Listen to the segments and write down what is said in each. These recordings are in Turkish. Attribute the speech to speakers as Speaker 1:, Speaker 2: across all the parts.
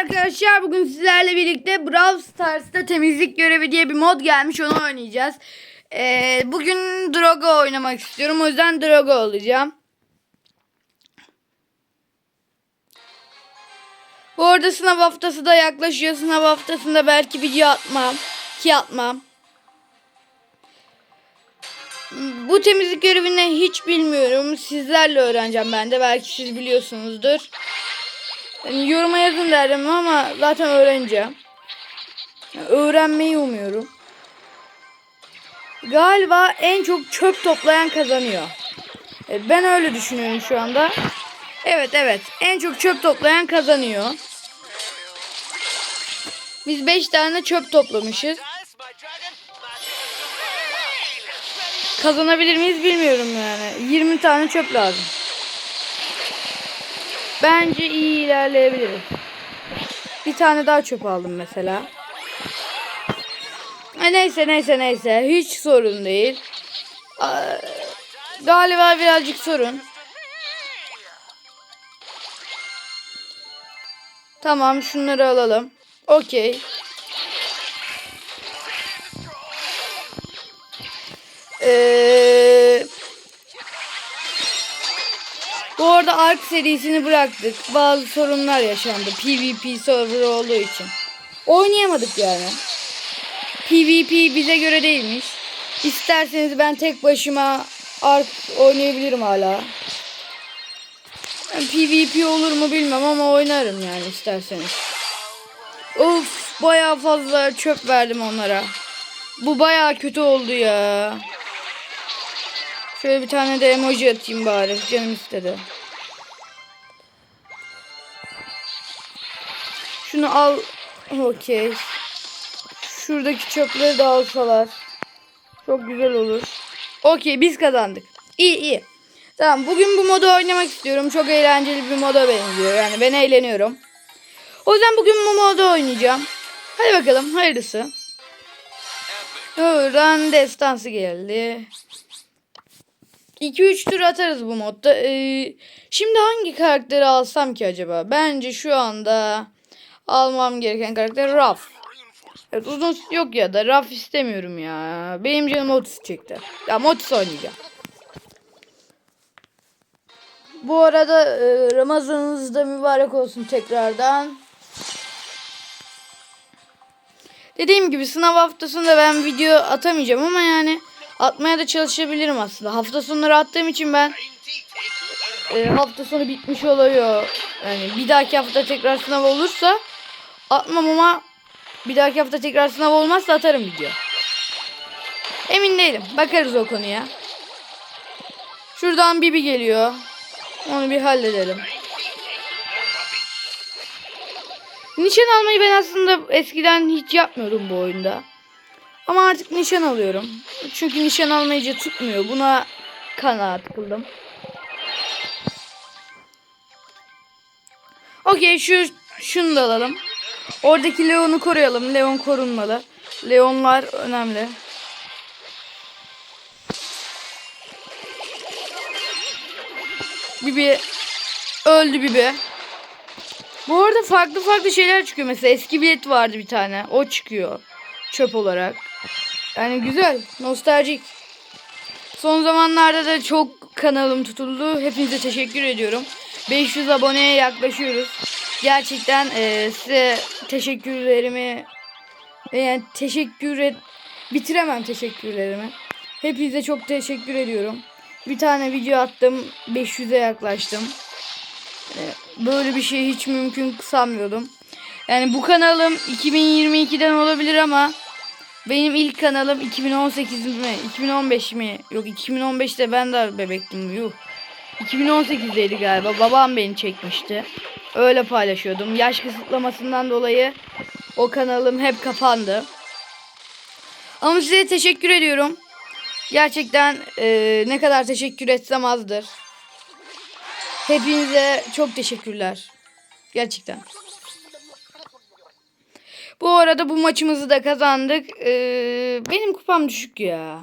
Speaker 1: arkadaşlar. Bugün sizlerle birlikte Brawl Stars'ta temizlik görevi diye bir mod gelmiş. Onu oynayacağız. Ee, bugün Drogo oynamak istiyorum. O yüzden Drogo olacağım. Bu arada sınav haftası da yaklaşıyor. Sınav haftasında belki video atmam. Ki atmam. Bu temizlik görevini hiç bilmiyorum. Sizlerle öğreneceğim ben de. Belki siz biliyorsunuzdur. Yani yoruma yazın derdim ama zaten öğreneceğim. Yani öğrenmeyi umuyorum. Galiba en çok çöp toplayan kazanıyor. E, Ben öyle düşünüyorum şu anda. Evet evet. En çok çöp toplayan kazanıyor. Biz 5 tane çöp toplamışız. Kazanabilir miyiz bilmiyorum yani. 20 tane çöp lazım. Bence iyi ilerleyebiliriz. Bir tane daha çöp aldım mesela. Ha, neyse neyse neyse. Hiç sorun değil. Aa, Galiba birazcık sorun. Tamam şunları alalım. Okey. Eee... Bu arada Ark serisini bıraktık. Bazı sorunlar yaşandı. PvP server olduğu için. Oynayamadık yani. PvP bize göre değilmiş. İsterseniz ben tek başıma Ark oynayabilirim hala. PvP olur mu bilmem ama oynarım yani isterseniz. Of bayağı fazla çöp verdim onlara. Bu bayağı kötü oldu ya. Şöyle bir tane de emoji atayım bari. Canım istedi. Şunu al. Okey. Şuradaki çöpleri de alsalar. Çok güzel olur. Okey biz kazandık. İyi iyi. Tamam bugün bu modu oynamak istiyorum. Çok eğlenceli bir moda benziyor. Yani ben eğleniyorum. O yüzden bugün bu modu oynayacağım. Hadi bakalım hayırlısı. Oradan destansı geldi. 2-3 tur atarız bu modda. Ee, şimdi hangi karakteri alsam ki acaba? Bence şu anda almam gereken karakter Raf. Evet uzun yok ya da Raf istemiyorum ya. Benim canım Otis çekti. Ya Otis oynayacağım. Bu arada e, Ramazanınız da mübarek olsun tekrardan. Dediğim gibi sınav haftasında ben video atamayacağım ama yani atmaya da çalışabilirim aslında. Hafta sonları attığım için ben e, hafta sonu bitmiş oluyor. Yani bir dahaki hafta tekrar sınav olursa atmam ama bir dahaki hafta tekrar sınav olmazsa atarım video. Emin değilim. Bakarız o konuya. Şuradan Bibi geliyor. Onu bir halledelim. Nişan almayı ben aslında eskiden hiç yapmıyordum bu oyunda. Ama artık nişan alıyorum. Çünkü nişan almayınca tutmuyor. Buna kanaat kıldım. Okey şu şunu da alalım. Oradaki Leon'u koruyalım. Leon korunmalı. Leonlar önemli. Bibi öldü Bibi. Bu arada farklı farklı şeyler çıkıyor. Mesela eski bilet vardı bir tane. O çıkıyor. Çöp olarak. Yani güzel. Nostaljik. Son zamanlarda da çok kanalım tutuldu. Hepinize teşekkür ediyorum. 500 aboneye yaklaşıyoruz. Gerçekten e, size teşekkürlerimi yani teşekkür et bitiremem teşekkürlerimi. Hepinize çok teşekkür ediyorum. Bir tane video attım. 500'e yaklaştım. E, Böyle bir şey hiç mümkün sanmıyordum. Yani bu kanalım 2022'den olabilir ama benim ilk kanalım 2018 mi 2015 mi yok 2015'te ben de bebektim yuh 2018'deydi galiba babam beni çekmişti öyle paylaşıyordum yaş kısıtlamasından dolayı o kanalım hep kapandı ama size teşekkür ediyorum gerçekten e, ne kadar teşekkür etsem azdır hepinize çok teşekkürler gerçekten bu arada bu maçımızı da kazandık. Ee, benim kupam düşük ya.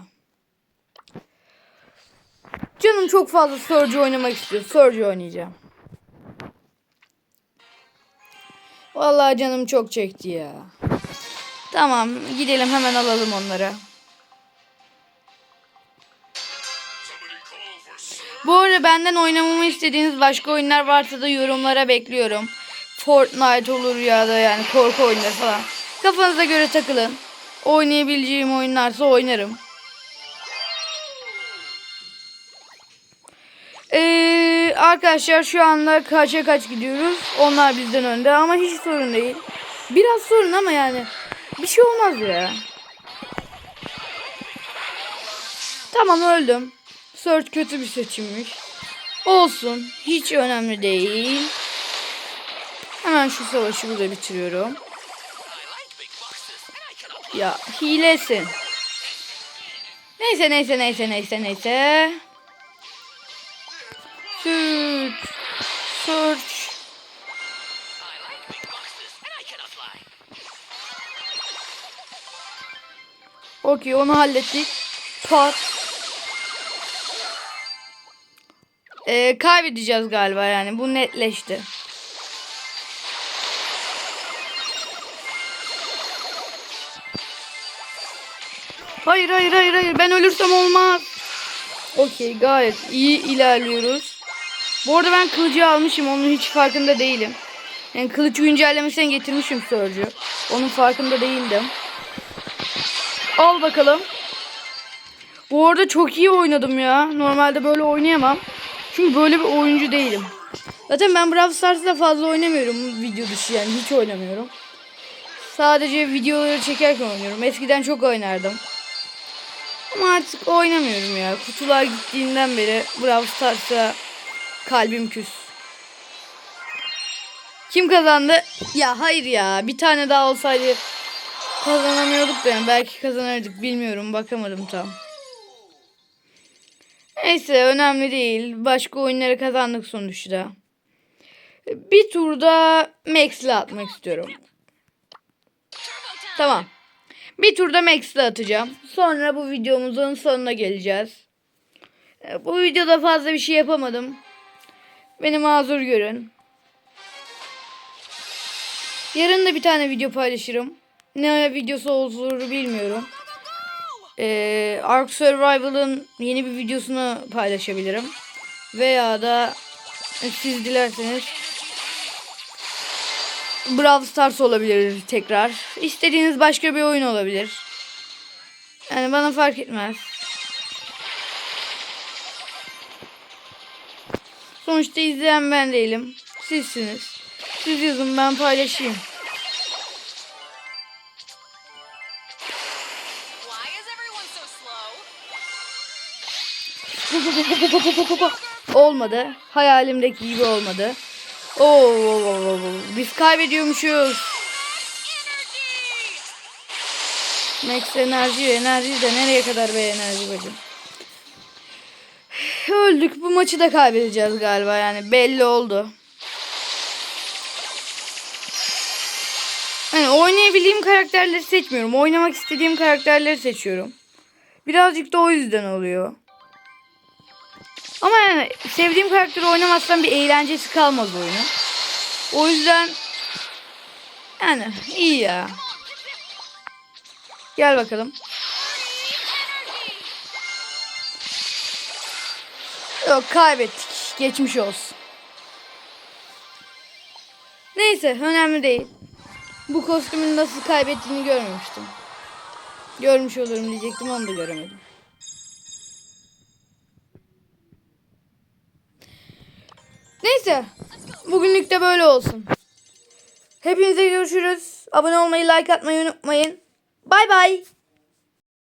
Speaker 1: Canım çok fazla Surge oynamak istiyor. Surge oynayacağım. Vallahi canım çok çekti ya. Tamam gidelim hemen alalım onları. Bu arada benden oynamamı istediğiniz başka oyunlar varsa da yorumlara bekliyorum. Fortnite olur ya da yani korku oyunları falan. Kafanıza göre takılın. Oynayabileceğim oyunlarsa oynarım. Arkadaşlar şu anda kaça kaç gidiyoruz. Onlar bizden önde ama hiç sorun değil. Biraz sorun ama yani bir şey olmaz ya. Tamam öldüm. Search kötü bir seçimmiş. Olsun. Hiç önemli değil. Hemen şu savaşı burada bitiriyorum. Ya hilesin. Neyse neyse neyse neyse neyse. Search. Search. Okey onu hallettik. Pat. Ee, kaybedeceğiz galiba yani. Bu netleşti. Hayır hayır hayır hayır. Ben ölürsem olmaz. Okey gayet iyi ilerliyoruz. Bu arada ben kılıcı almışım. Onun hiç farkında değilim. Yani kılıç güncellemesine getirmişim Surge'ü. Onun farkında değildim. Al bakalım. Bu arada çok iyi oynadım ya. Normalde böyle oynayamam. Çünkü böyle bir oyuncu değilim. Zaten ben Brawl Stars'da fazla oynamıyorum video dışı yani hiç oynamıyorum. Sadece videoları çekerken oynuyorum. Eskiden çok oynardım. Ama artık oynamıyorum ya. Kutular gittiğinden beri Brawl Stars'a kalbim küs. Kim kazandı? Ya hayır ya. Bir tane daha olsaydı kazanamıyorduk da yani. Belki kazanırdık. Bilmiyorum. Bakamadım tam. Neyse önemli değil. Başka oyunları kazandık sonuçta. Bir turda Max'le atmak istiyorum. Tamam. Bir turda Max'le atacağım. Sonra bu videomuzun sonuna geleceğiz. Bu videoda fazla bir şey yapamadım. Beni mazur görün. Yarın da bir tane video paylaşırım. Ne videosu olur bilmiyorum. Ee, Ark Survival'ın yeni bir videosunu paylaşabilirim. Veya da siz dilerseniz Brawl Stars olabilir tekrar. İstediğiniz başka bir oyun olabilir. Yani bana fark etmez. Sonuçta izleyen ben değilim. Sizsiniz. Siz yazın ben paylaşayım. Olmadı. Hayalimdeki gibi olmadı. Oo, biz kaybediyormuşuz. Max enerji, enerji de nereye kadar be enerji bacım. Öldük. Bu maçı da kaybedeceğiz galiba yani belli oldu. Yani oynayabildiğim karakterleri seçmiyorum. Oynamak istediğim karakterleri seçiyorum. Birazcık da o yüzden oluyor. Ama yani sevdiğim karakteri oynamazsam bir eğlencesi kalmaz oyunun. O yüzden yani iyi ya. Gel bakalım. Yok kaybettik. Geçmiş olsun. Neyse önemli değil. Bu kostümün nasıl kaybettiğini görmemiştim. Görmüş olurum diyecektim onu da göremedim. Neyse. Bugünlük de böyle olsun. Hepinize görüşürüz. Abone olmayı, like atmayı unutmayın. Bay bay.